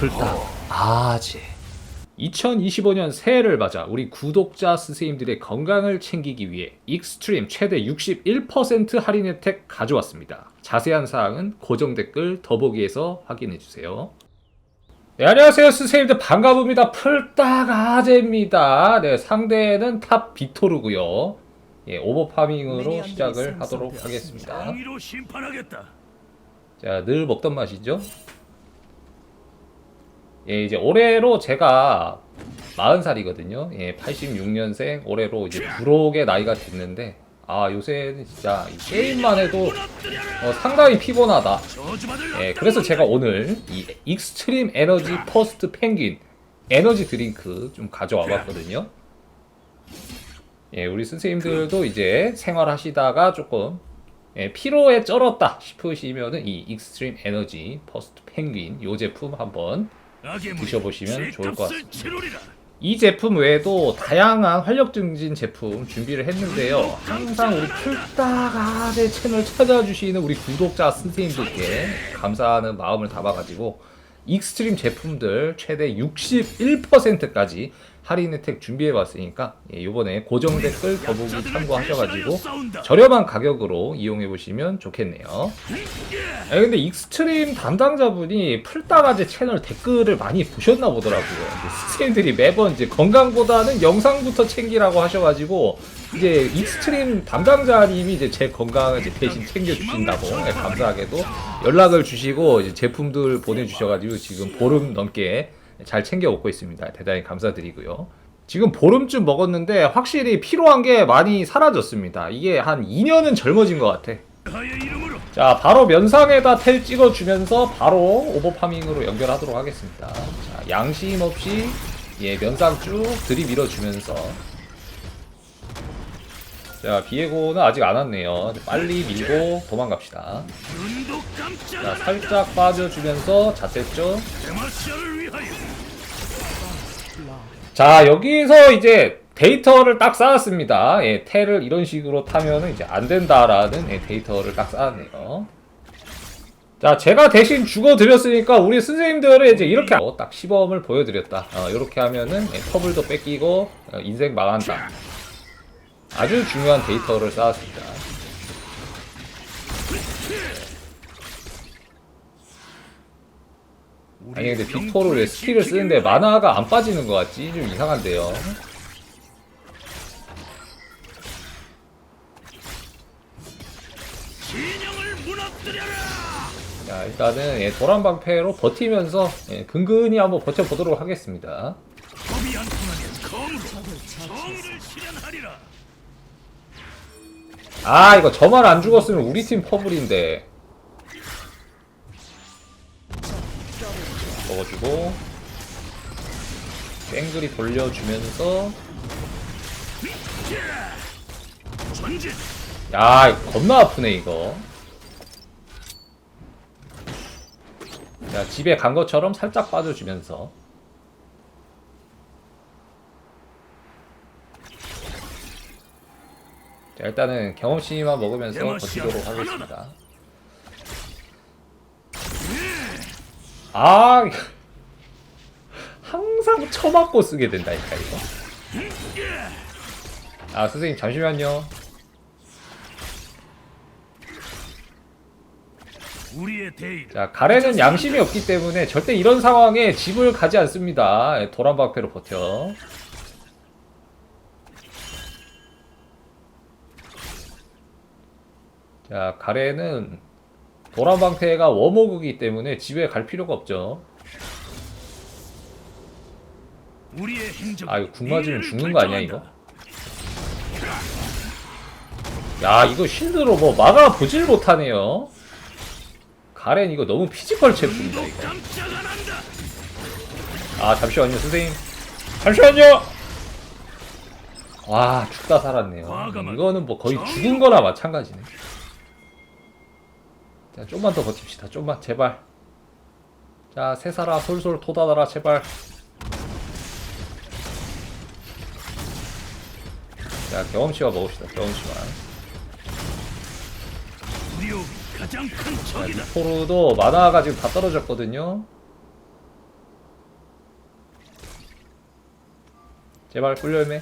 풀딱 아재 2025년 새해를 맞아 우리 구독자 스세님들의 건강을 챙기기 위해 익스트림 최대 61% 할인 혜택 가져왔습니다. 자세한 사항은 고정 댓글 더보기에서 확인해 주세요. 네, 안녕하세요 스세님들 반가웁니다. 풀딱 아재입니다. 네, 상대는 탑 비토르고요. 예, 오버파밍으로 시작을 하도록 하겠습니다. 자, 늘 먹던 맛이죠. 예, 이제 올해로 제가 40살이거든요. 예, 86년생 올해로 이제 부록의 나이가 됐는데 아, 요새는 진짜 이 게임만 해도 어, 상당히 피곤하다. 예, 그래서 제가 오늘 이 익스트림 에너지 퍼스트 펭귄 에너지 드링크 좀 가져와 봤거든요. 예, 우리 선생님들도 이제 생활하시다가 조금 예, 피로에 쩔었다 싶으시면은 이 익스트림 에너지 퍼스트 펭귄 요 제품 한번 드셔보시면 좋을 것 치르리라. 이 제품 외에도 다양한 활력 증진 제품 준비를 했는데요. 항상 우리 풀따가의 채널 찾아주시는 우리 구독자 선생님들께 감사하는 마음을 담아가지고 익스트림 제품들 최대 61%까지 할인 혜택 준비해봤으니까 예, 이번에 고정 댓글 더보기 참고하셔가지고 저렴한 가격으로 이용해보시면 좋겠네요. 아 근데 익스트림 담당자분이 풀따가제 채널 댓글을 많이 보셨나 보더라고요. 스님들이 매번 이제 건강보다는 영상부터 챙기라고 하셔가지고 이제 익스트림 담당자님이 이제 제 건강을 이제 대신 챙겨주신다고 네, 감사하게도 연락을 주시고 이제 제품들 보내주셔가지고 지금 보름 넘게 잘 챙겨 먹고 있습니다. 대단히 감사드리고요. 지금 보름쯤 먹었는데 확실히 피로한 게 많이 사라졌습니다. 이게 한 2년은 젊어진 것 같아. 자, 바로 면상에다 텔 찍어주면서 바로 오버파밍으로 연결하도록 하겠습니다. 자, 양심 없이 예 면상 쭉 들이밀어주면서 자, 비에고는 아직 안 왔네요. 빨리 밀고 도망갑시다. 자, 살짝 빠져주면서 잣됐죠? 자, 여기서 이제 데이터를 딱 쌓았습니다. 예, 텔을 이런 식으로 타면은 이제 안 된다라는 예, 데이터를 딱 쌓았네요. 자, 제가 대신 죽어드렸으니까 우리 선생님들은 이제 이렇게 어, 딱 시범을 보여드렸다. 어, 이렇게 하면은 예, 터블도 뺏기고 어, 인생 망한다. 아주 중요한 데이터를 쌓았습니다. 아니 근데 빅토르 왜 스킬을 쓰는데 만화가 안 빠지는 것 같지? 좀 이상한데요. 자 일단은 예, 도란방패로 버티면서 예, 근근히 한번 버텨보도록 하겠습니다. 아 이거 저만 안 죽었으면 우리 팀 퍼블인데 먹어주고 땡글이 돌려주면서. 야 겁나 아프네 이거. 자 집에 간 것처럼 살짝 빠져주면서. 자 일단은 경험치만 먹으면서 버티도록 하겠습니다 아 항상 쳐맞고 쓰게 된다니까 이거 아 선생님 잠시만요 자, 가래는 양심이 없기 때문에 절대 이런 상황에 집을 가지 않습니다. 예, 도란방패로 버텨. 자, 가래는 도란방패가 워모그이기 때문에 집에 갈 필요가 없죠. 아, 이거 궁 맞으면 죽는 거 아니야, 이거? 야, 이거 쉴드로 뭐 막아 보질 못하네요. 가렌 이거 너무 피지컬 제품이다, 이거. 아 잠시만요 선생님 잠시만요 와 죽다 살았네요 이거는 뭐 거의 죽은 거나 마찬가지네 자, 좀만 더 버팁시다. 좀만, 제발. 자, 세사라, 솔솔 토다다라, 제발. 자, 경험치와 먹읍시다. 경험치와. 자, 포르도 만화가 지금 다 떨어졌거든요. 제발 꿀열매.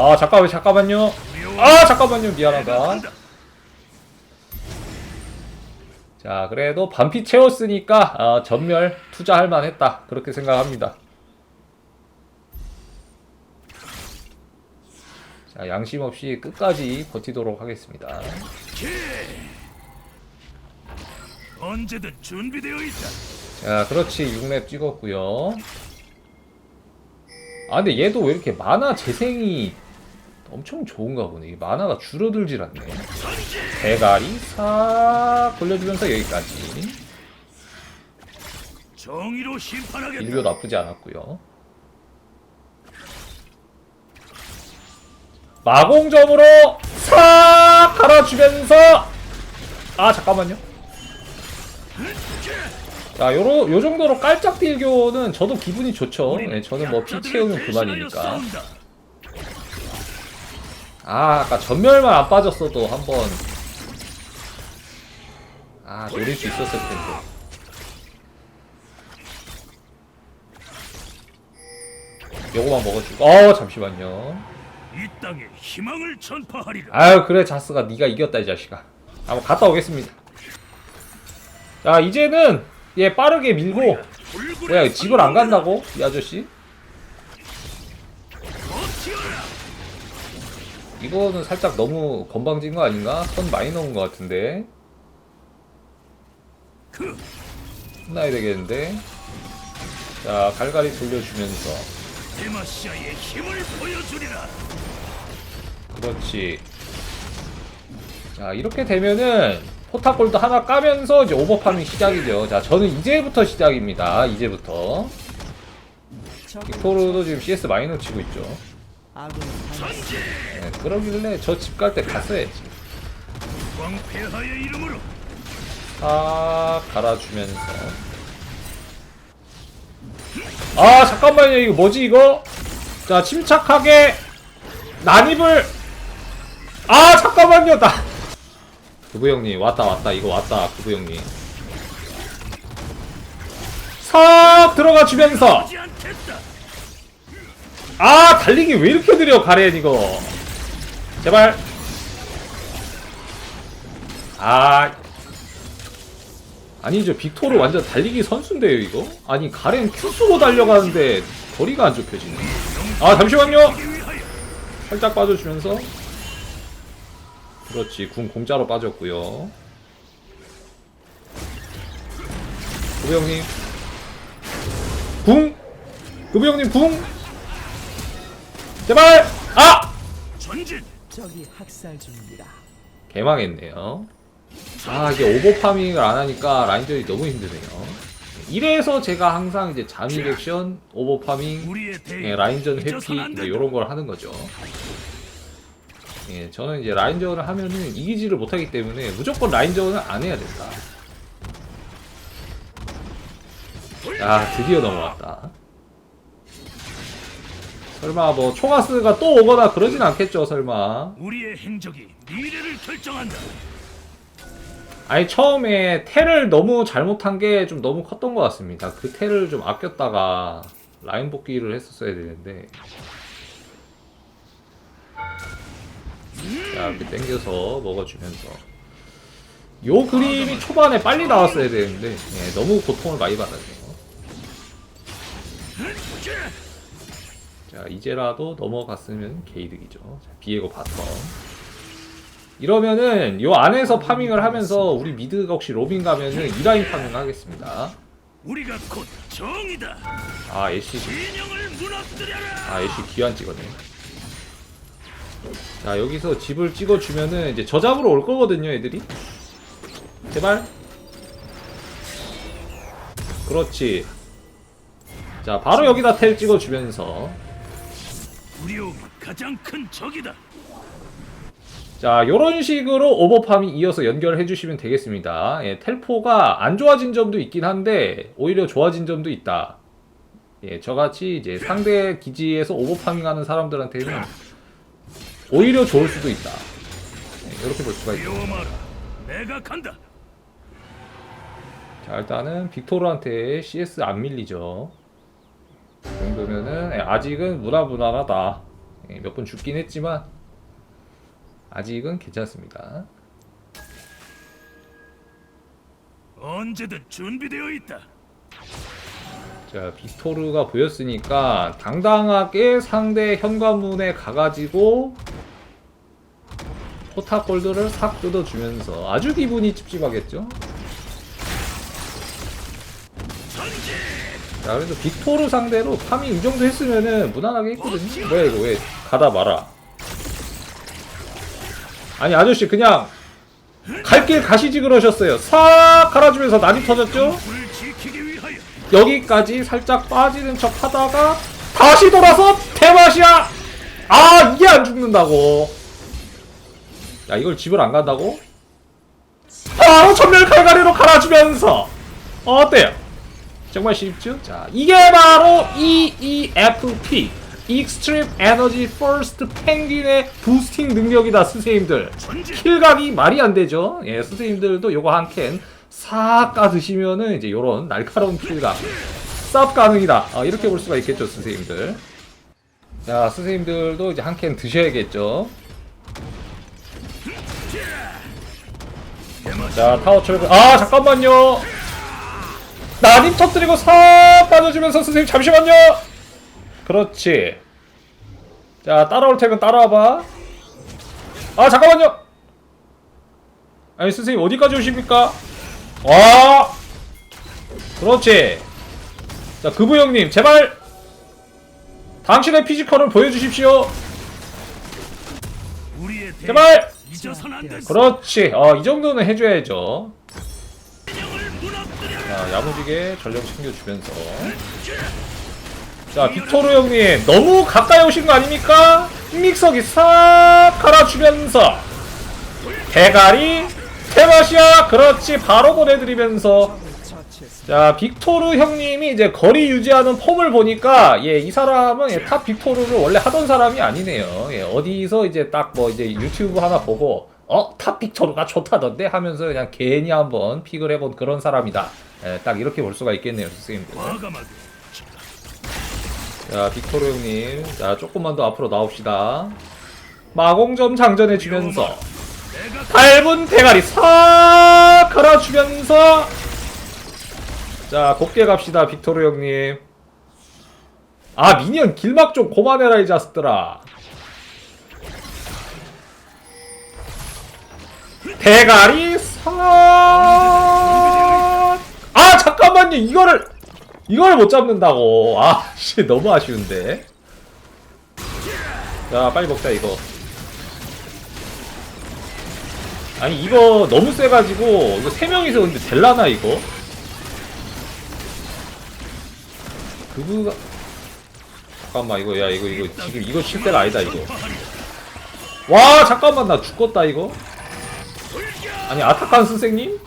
아 잠깐만 잠깐만요. 아 잠깐만요 미안하다. 자 그래도 반피 채웠으니까 아, 전멸 투자할 만했다 그렇게 생각합니다. 자 양심 없이 끝까지 버티도록 하겠습니다. 언제든 준비되어 있다. 자, 그렇지. 6렙 찍었고요. 아, 근데 얘도 왜 이렇게 만화 재생이 엄청 좋은가 보네. 이 만화가 줄어들질 않네. 대가리 싹 돌려주면서 여기까지. 정의로 심판하겠다. 일교 나쁘지 않았고요. 마공점으로 싹 갈아주면서 아 잠깐만요. 자, 요로, 요 정도로 깔짝 딜교는 저도 기분이 좋죠. 네, 저는 뭐 피 채우면 그만이니까. 아, 아까 전멸만 안 빠졌어도 한번 아 노릴 수 있었을 텐데. 요거만 먹어주고. 어 잠시만요. 이 땅에 희망을 전파하리라. 아유 그래 자스가 네가 이겼다 이 자식아. 한번 갔다 오겠습니다. 자 이제는 얘 빠르게 밀고 뭐야 집을 안 간다고 이 아저씨? 이거는 살짝 너무 건방진 거 아닌가? 선 많이 넣은 것 같은데. 그 혼나야 되겠는데? 자 갈갈이 돌려주면서. 데마시아의 힘을 보여주리라. 그렇지. 자 이렇게 되면은 포탑골도 하나 까면서 이제 오버파밍 시작이죠 자 저는 이제부터 시작입니다. 이제부터. 빅토르도 지금 CS 많이 놓치고 있죠 아군이 당 네, 그러길래 저 집 갈 때 갔어야지 왕폐하의 이름으로. 싹 갈아주면서. 아 잠깐만요. 이거 뭐지 이거? 자 침착하게 난입을. 아 잠깐만요. 나. 그부 형님 왔다 왔다. 이거 왔다 그부 형님. 싹 들어가 주면서. 하지 않겠다. 아 달리기 왜 이렇게 느려 가렌 이거? 제발. 아. 아니죠 빅토르 완전 달리기 선수인데요 이거? 아니 가렌 큐수로 달려가는데 거리가 안 좁혀지네. 아 잠시만요! 살짝 빠져주면서. 그렇지 궁 공짜로 빠졌고요. 구부 형님. 궁! 구부 형님 궁 제발 아 전진. 적이 학살 중입니다. 개망했네요 아 이게 오버파밍을 안 하니까 라인전이 너무 힘드네요 이래서 제가 항상 이제 잠입 액션 오버파밍 예, 라인전 회피 이런 걸 하는 거죠. 예, 저는 이제 라인전을 하면은 이기지를 못하기 때문에 무조건 라인전을 안 해야 된다. 아, 드디어 넘어왔다. 설마 뭐 초가스가 또 오거나 그러진 않겠죠, 설마. 우리의 행적이 미래를 결정한다. 아니 처음에 텔을 너무 잘못한 게 좀 너무 컸던 것 같습니다. 그 텔을 좀 아꼈다가 라인 복귀를 했었어야 되는데. 자 이렇게 당겨서 먹어주면서 요 그림이 초반에 빨리 나왔어야 되는데 예, 너무 고통을 많이 받았네요. 자 이제라도 넘어갔으면 개이득이죠. 자, 비에고 바텀. 이러면은 요 안에서 파밍을 하면서 우리 미드가 혹시 로빙 가면은 이 라인 파밍 하겠습니다. 우리가 곧 정이다. 아 애쉬 진영을 무너뜨려라. 아 애쉬 귀환 찍었네. 자 여기서 집을 찍어주면은 이제 저 잡으러 올 거거든요 애들이. 제발. 그렇지. 자 바로 여기다 텔 찍어주면서 두려움이 가장 큰 적이다. 자, 요런 식으로 오버팜이 이어서 연결해 주시면 되겠습니다. 예, 텔포가 안 좋아진 점도 있긴 한데, 오히려 좋아진 점도 있다. 예, 저같이 이제 상대 기지에서 오버파밍 하는 사람들한테는 오히려 좋을 수도 있다. 예, 이렇게 볼 수가. 두려워마라. 내가 간다. 자 일단은 빅토르한테 CS 안 밀리죠 이 정도면은 예, 아직은 무난무난하다 예, 몇번 죽긴 했지만 아직은 괜찮습니다 언제든 준비되어 있다. 자 빅토르가 보였으니까 당당하게 상대 현관문에 가가지고 포탑 골드를 싹 뜯어주면서 아주 기분이 찝찝하겠죠? 자 그래도 빅토르 상대로 파밍 이 정도 했으면은 무난하게 했거든요 뭐야 이거 왜 가다 말아 아니 아저씨 그냥 갈 길 가시지 그러셨어요 싹 갈아주면서 난이 터졌죠? 여기까지 살짝 빠지는 척 하다가 다시 돌아서 대맛이야! 아 이게 안 죽는다고 야 이걸 집을 안 간다고? 바로 전멸 칼갈이로 갈아주면서 어때요? 정말 쉽죠? 자 이게 바로 EEFP Extreme Energy First 펭귄의 부스팅 능력이다 스세님들. 킬각이 말이 안 되죠. 예, 선생님들도 요거 한 캔 싹 까드시면은 이제 요런 날카로운 킬각 쌉 가능이다. 아, 이렇게 볼 수가 있겠죠, 선생님들. 자, 선생님들도 이제 한 캔 드셔야겠죠. 자, 타워 철거. 아, 잠깐만요. 나님 터뜨리고 싹 빠져주면서 선생님 잠시만요. 그렇지. 자, 따라올 테면 따라와봐. 아, 잠깐만요. 아니, 선생님 어디까지 오십니까? 와! 그렇지. 자, 그부 형님, 제발! 당신의 피지컬을 보여주십시오. 제발! 그렇지. 어, 이 정도는 해줘야죠. 야무지게 전력 챙겨주면서. 자, 빅토르 형님, 너무 가까이 오신 거 아닙니까? 믹서기 싹 갈아주면서. 대가리, 테마시아, 그렇지, 바로 보내드리면서. 자, 빅토르 형님이 이제 거리 유지하는 폼을 보니까, 예, 이 사람은 예, 탑 빅토르를 원래 하던 사람이 아니네요. 예, 어디서 이제 딱 뭐 이제 유튜브 하나 보고, 어, 탑 빅토르가 좋다던데 하면서 그냥 괜히 한번 픽을 해본 그런 사람이다. 예, 딱 이렇게 볼 수가 있겠네요, 선생님들. 자, 빅토르 형님. 자, 조금만 더 앞으로 나옵시다. 마공점 장전해주면서, 밟은 대가리 싹 갈아주면서, 자, 곱게 갑시다, 빅토르 형님. 아, 미니언 길막 좀 고만해라, 이 자식들아. 대가리 싹. 아, 잠깐만요, 이거를. 이걸 못 잡는다고. 아, 씨, 너무 아쉬운데. 자, 빨리 먹자, 이거. 아니, 이거 너무 세가지고, 이거 세 명이서 근데 될라나, 이거? 그부가. 잠깐만, 이거, 야, 이거, 이거, 지금 이거 칠 때가 아니다, 이거. 와, 잠깐만, 나 죽겠다, 이거. 아니, 아타칸 선생님?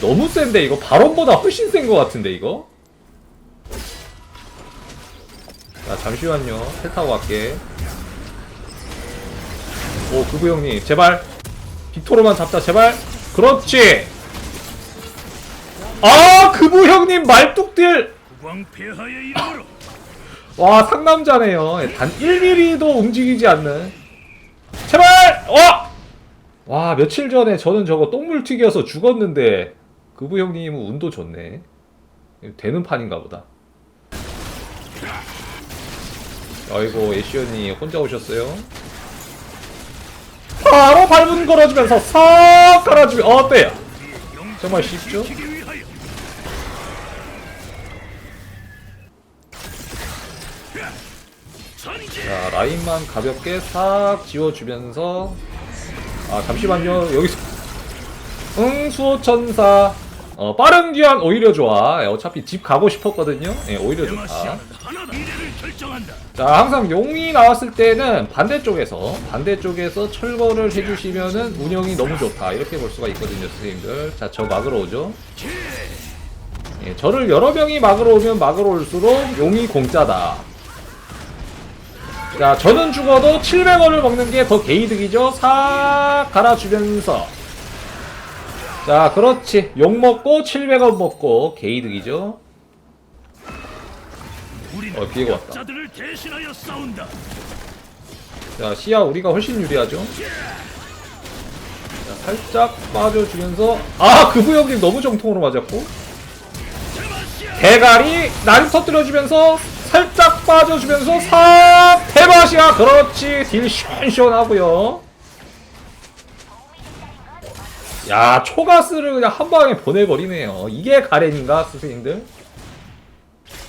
너무 센데 이거 바론보다 훨씬 센 것 같은데 이거? 자 잠시만요. 텔 타고 갈게. 오 그부 형님 제발. 빅토르만 잡자 제발. 그렇지! 아 그부 형님 말뚝들! 와 상남자네요. 예, 단 1mm도 움직이지 않는. 제발! 와! 와 며칠 전에 저는 저거 똥물튀기여서 죽었는데 그부 형님은 운도 좋네 되는 판인가 보다 아이고 애쉬언이 혼자 오셨어요 바로 밟은 걸어주면서 싹 깔아주면 어때요? 정말 쉽죠? 자 라인만 가볍게 싹 지워주면서 아 잠시만요. 여기서 응 수호천사. 어 빠른 귀환 오히려 좋아. 예, 어차피 집 가고 싶었거든요. 예 오히려 좋다. 자 항상 용이 나왔을 때는 반대쪽에서 반대쪽에서 철거를 해주시면은 운영이 너무 좋다. 이렇게 볼 수가 있거든요 선생님들. 자 저 막으러 오죠. 예, 저를 여러 명이 막으러 오면 막으러 올수록 용이 공짜다 자 저는 죽어도 700원을 먹는 게 더 개이득이죠 싹 갈아주면서 자, 그렇지. 욕 먹고 700원 먹고 게이득이죠. 우리는 어, 비에고 왔다. 자, 시야 우리가 훨씬 유리하죠. 자, 살짝 빠져주면서 아, 그부 형님 너무 정통으로 맞았고. 대가리 날 터뜨려주면서 살짝 빠져주면서 삽 대맛이야 그렇지. 딜 시원시원하고요. 야 초가스를 그냥 한 방에 보내버리네요. 이게 가렌인가 스승님들?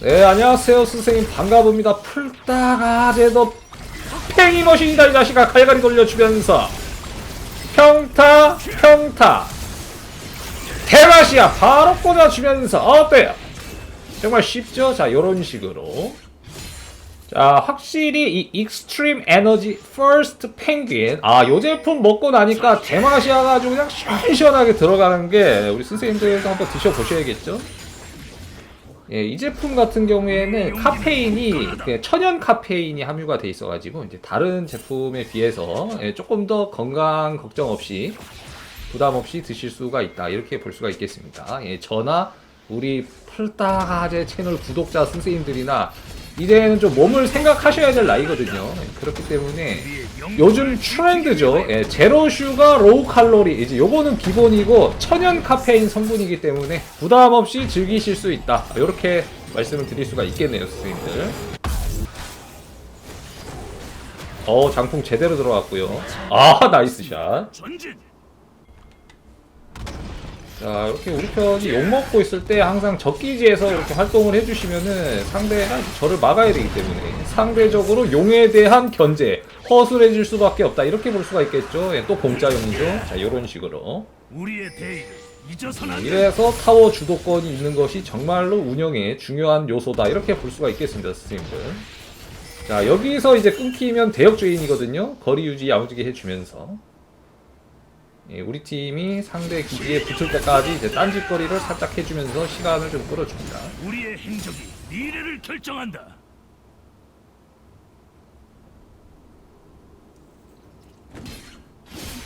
네 안녕하세요 스승님. 반가웁니다. 풀다가 제도 팽이 머신이다 이 자식아. 갈갈이 돌려주면서. 평타 평타. 대맛이야 바로 꽂아주면서. 어때요 정말 쉽죠? 자, 요런 식으로. 자, 확실히 이 익스트림 에너지 퍼스트 펭귄. 아, 요 제품 먹고 나니까 대맛이어가지고 그냥 시원시원하게 들어가는 게 우리 선생님들도 한번 드셔보셔야겠죠? 예, 이 제품 같은 경우에는 카페인이 그 천연 카페인이 함유가 돼 있어가지고 이제 다른 제품에 비해서 예, 조금 더 건강 걱정 없이 부담 없이 드실 수가 있다 이렇게 볼 수가 있겠습니다. 예, 저나 우리 풀다가제 채널 구독자 선생님들이나 이제는 좀 몸을 생각하셔야 될 나이거든요. 예, 그렇기 때문에 요즘 트렌드죠. 예, 제로 슈가 로우 칼로리 이제 요거는 기본이고 천연 카페인 성분이기 때문에 부담 없이 즐기실 수 있다. 이렇게 말씀을 드릴 수가 있겠네요, 선생님들. 어 장풍 제대로 들어갔고요. 아 나이스 샷. 자 이렇게 우리 편이 욕 먹고 있을 때 항상 적기지에서 이렇게 활동을 해주시면은 상대가 저를 막아야 되기 때문에 상대적으로 용에 대한 견제 허술해질 수밖에 없다 이렇게 볼 수가 있겠죠. 예, 또 공짜용이죠. 자 이런 식으로 우리의 대의를 잊어서는 안 돼. 이래서 타워 주도권이 있는 것이 정말로 운영에 중요한 요소다 이렇게 볼 수가 있겠습니다, 선생님들. 자 여기서 이제 끊기면 대역 주인이거든요. 거리 유지 야무지게 해주면서. 예, 우리 팀이 상대 기지에 붙을 때까지 이제 딴짓거리를 살짝 해주면서 시간을 좀 끌어줍니다. 우리의 행적이 미래를 결정한다.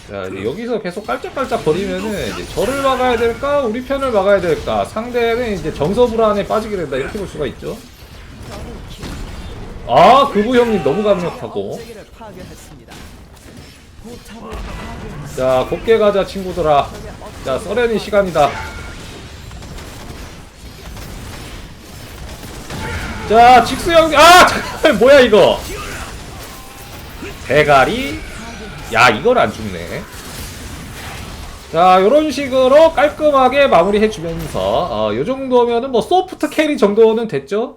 자, 이제 여기서 계속 깔짝깔짝 거리면은 이제 저를 막아야 될까, 우리 편을 막아야 될까, 상대는 이제 정서 불안에 빠지게 된다 이렇게 볼 수가 있죠. 아, 그부 형님 너무 강력하고. 자, 곱게 가자 친구들아. 자, 써렌이 시간이다. 자, 직수 형, 아, 뭐야 이거? 대가리. 야, 이걸 안 죽네. 자, 요런 식으로 깔끔하게 마무리해주면서, 어, 요 정도면은 뭐 소프트 캐리 정도는 됐죠?